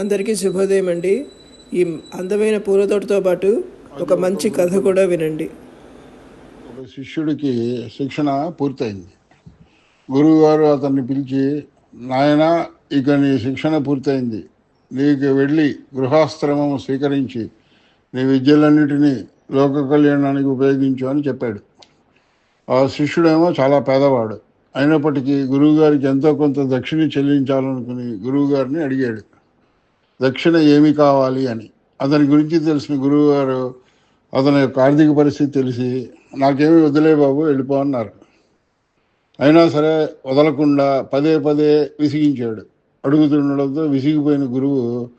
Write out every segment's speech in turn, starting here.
అందరికీ శుభోదయం అండి. ఈ అందమైన పూలతోటతో పాటు ఒక మంచి కథ కూడా వినండి. ఒక శిష్యుడికి శిక్షణ పూర్తయింది. గురువుగారు అతన్ని పిలిచి నాయన ఇక నీ శిక్షణ పూర్తయింది. నీకు వెళ్ళి గృహాశ్రమం స్వీకరించి నీ విద్యలన్నిటినీ లోక కళ్యాణానికి ఉపయోగించు అని చెప్పాడు. ఆ శిష్యుడేమో చాలా పేదవాడు. అయినప్పటికీ గురువుగారికి ఎంతో కొంత దక్షిణ చెల్లించాలనుకుని గురువుగారిని అడిగాడు. దక్షిణ ఏమి కావాలి అని. అతని గురించి తెలిసిన గురువుగారు అతని యొక్క ఆర్థిక పరిస్థితి తెలిసి నాకేమి వదిలే బాబు వెళ్ళిపో అన్నారు. అయినా సరే వదలకుండా పదే పదే విసిగించాడు. అడుగుతుండడంతో విసిగిపోయిన గురువు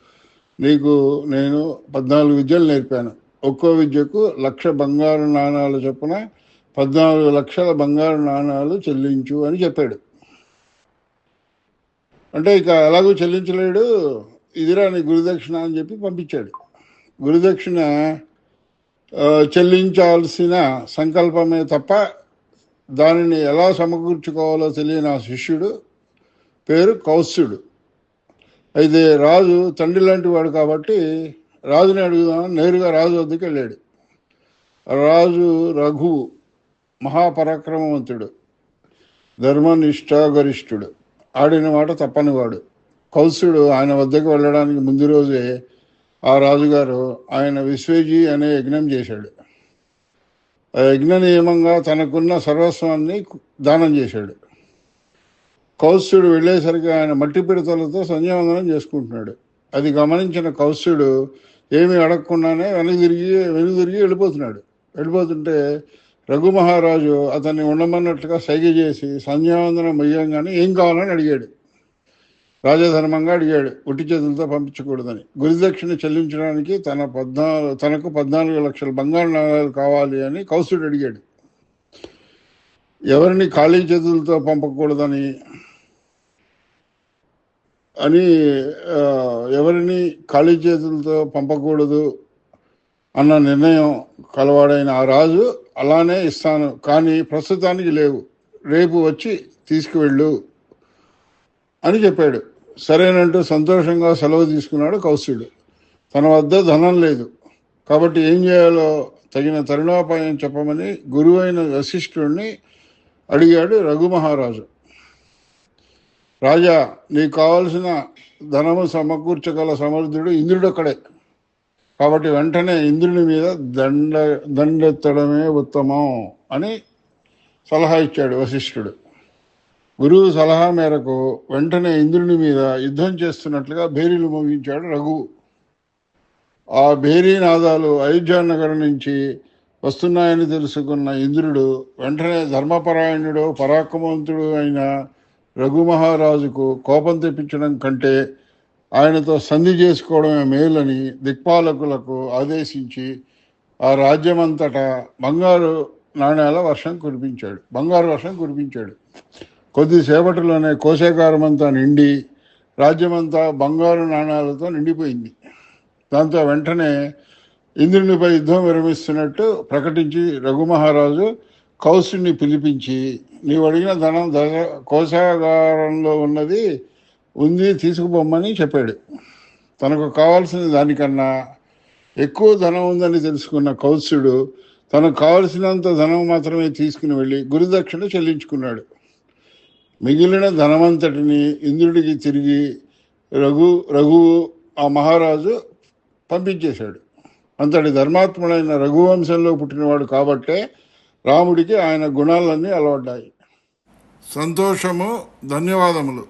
నీకు నేను పద్నాలుగు విద్యలు నేర్పాను. ఒక్కో విద్యకు లక్ష బంగారు నాణాలు చొప్పున పద్నాలుగు లక్షల బంగారు నాణాలు చెల్లించు అని చెప్పాడు. అంటే ఇక ఎలాగూ చెల్లించలేడు. ఇదిరా నీ గురుదక్షిణ అని చెప్పి పంపించాడు. గురుదక్షిణ చెల్లించాల్సిన సంకల్పమే తప్ప దానిని ఎలా సమకూర్చుకోవాలో తెలియని ఆ శిష్యుడు పేరు కౌత్సుడు అయితే రాజు తండ్రి లాంటి వాడు కాబట్టి రాజుని అడుగుదామని నేరుగా రాజు వద్దకు వెళ్ళాడు. రాజు రఘువు మహాపరాక్రమవంతుడు ధర్మనిష్ట గరిష్ఠుడు ఆడిన మాట తప్పనివాడు. కౌత్సుడు ఆయన వద్దకు వెళ్ళడానికి ముందు రోజే ఆ రాజుగారు ఆయన విశ్వేజీ అనే యజ్ఞం చేశాడు. ఆ యజ్ఞ నియమంగా తనకున్న సర్వస్వాన్ని దానం చేశాడు. కౌశ్యుడు వెళ్ళేసరికి ఆయన మట్టి పిడతలతో సంధ్యావందనం చేసుకుంటున్నాడు. అది గమనించిన కౌశ్యుడు ఏమి అడగకుండానే వెనక్కి తిరిగి తిరిగి వెళ్ళిపోతున్నాడు. వెళ్ళిపోతుంటే రఘు మహారాజు అతన్ని ఉండమన్నట్టుగా సైగ చేసి సంధ్యావందనం అయ్యంగానే ఏం కావాలని అడిగాడు. రాజధర్మంగా అడిగాడు ఒట్టి చేతులతో పంపించకూడదని. గురుదక్షిణ చెల్లించడానికి తన పద్నాలుగు తనకు పద్నాలుగు లక్షల బంగారు నాణాలు కావాలి అని కౌసుడు అడిగాడు. ఎవరిని ఖాళీ చేతులతో పంపకూడదని? అని ఎవరిని ఖాళీ చేతులతో పంపకూడదు అన్న నిర్ణయం కలవాడైన ఆ రాజు అలానే ఇస్తాను కానీ ప్రస్తుతానికి లేవు రేపు వచ్చి తీసుకువెళ్ళు అని చెప్పాడు. సరేనంటూ సంతోషంగా సెలవు తీసుకున్నాడు కౌశుడు తన వద్ద ధనం లేదు. కాబట్టి ఏం చేయాలో తగిన తరుణోపాయం చెప్పమని గురువైన వశిష్ఠుడిని అడిగాడు రఘు మహారాజు రాజా నీకు కావలసిన ధనము సమకూర్చగల సమర్థుడు ఇంద్రుడు అక్కడే కాబట్టి వెంటనే ఇంద్రుని మీద దండ దండెత్తడమే ఉత్తమం అని సలహా ఇచ్చాడు వశిష్ఠుడు. గురువు సలహా మేరకు వెంటనే ఇంద్రుని మీద యుద్ధం చేస్తున్నట్లుగా భేరీలు మోగించాడు రఘు. ఆ భేరీ నాదాలు అయోధ్యానగర్ నుంచి వస్తున్నాయని తెలుసుకున్న ఇంద్రుడు వెంటనే ధర్మపరాయణుడు పరాక్రమవంతుడు అయిన రఘు మహారాజుకు కోపం తెప్పించడం కంటే ఆయనతో సంధి చేసుకోవడమే మేలని దిక్పాలకులకు ఆదేశించి ఆ రాజ్యమంతటా బంగారు నాణ్యాల వర్షం కురిపించాడు. బంగారు వర్షం కురిపించాడు. కొద్దిసేపటిలోనే కోశాగారం అంతా నిండి రాజ్యమంతా బంగారు నాణాలతో నిండిపోయింది. దాంతో వెంటనే ఇంద్రునిపై యుద్ధం విరమిస్తున్నట్టు ప్రకటించి రఘుమహారాజు కౌశుని పిలిపించి నీవు అడిగిన ధనం దశ కోశాగారంలో ఉన్నది ఉంది తీసుకుపోమ్మని చెప్పాడు. తనకు కావాల్సిన దానికన్నా ఎక్కువ ధనం ఉందని తెలుసుకున్న కౌత్సుడు తనకు కావలసినంత ధనం మాత్రమే తీసుకుని వెళ్ళి గురుదక్షిణ చెల్లించుకున్నాడు. మిగిలిన ధనమంతటిని ఇంద్రుడికి తిరిగి రఘు రఘువు ఆ మహారాజు పంపించేశాడు. అంతటి ధర్మాత్ముడైన రఘువంశంలో పుట్టినవాడు కాబట్టే రాముడికి ఆయన గుణాలన్నీ అలవడ్డాయి. సంతోషము ధన్యవాదములు.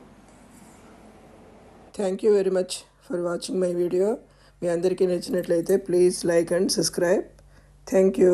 Thank you very much for watching my video మీ అందరికీ నచ్చినట్లయితే please like and subscribe thank you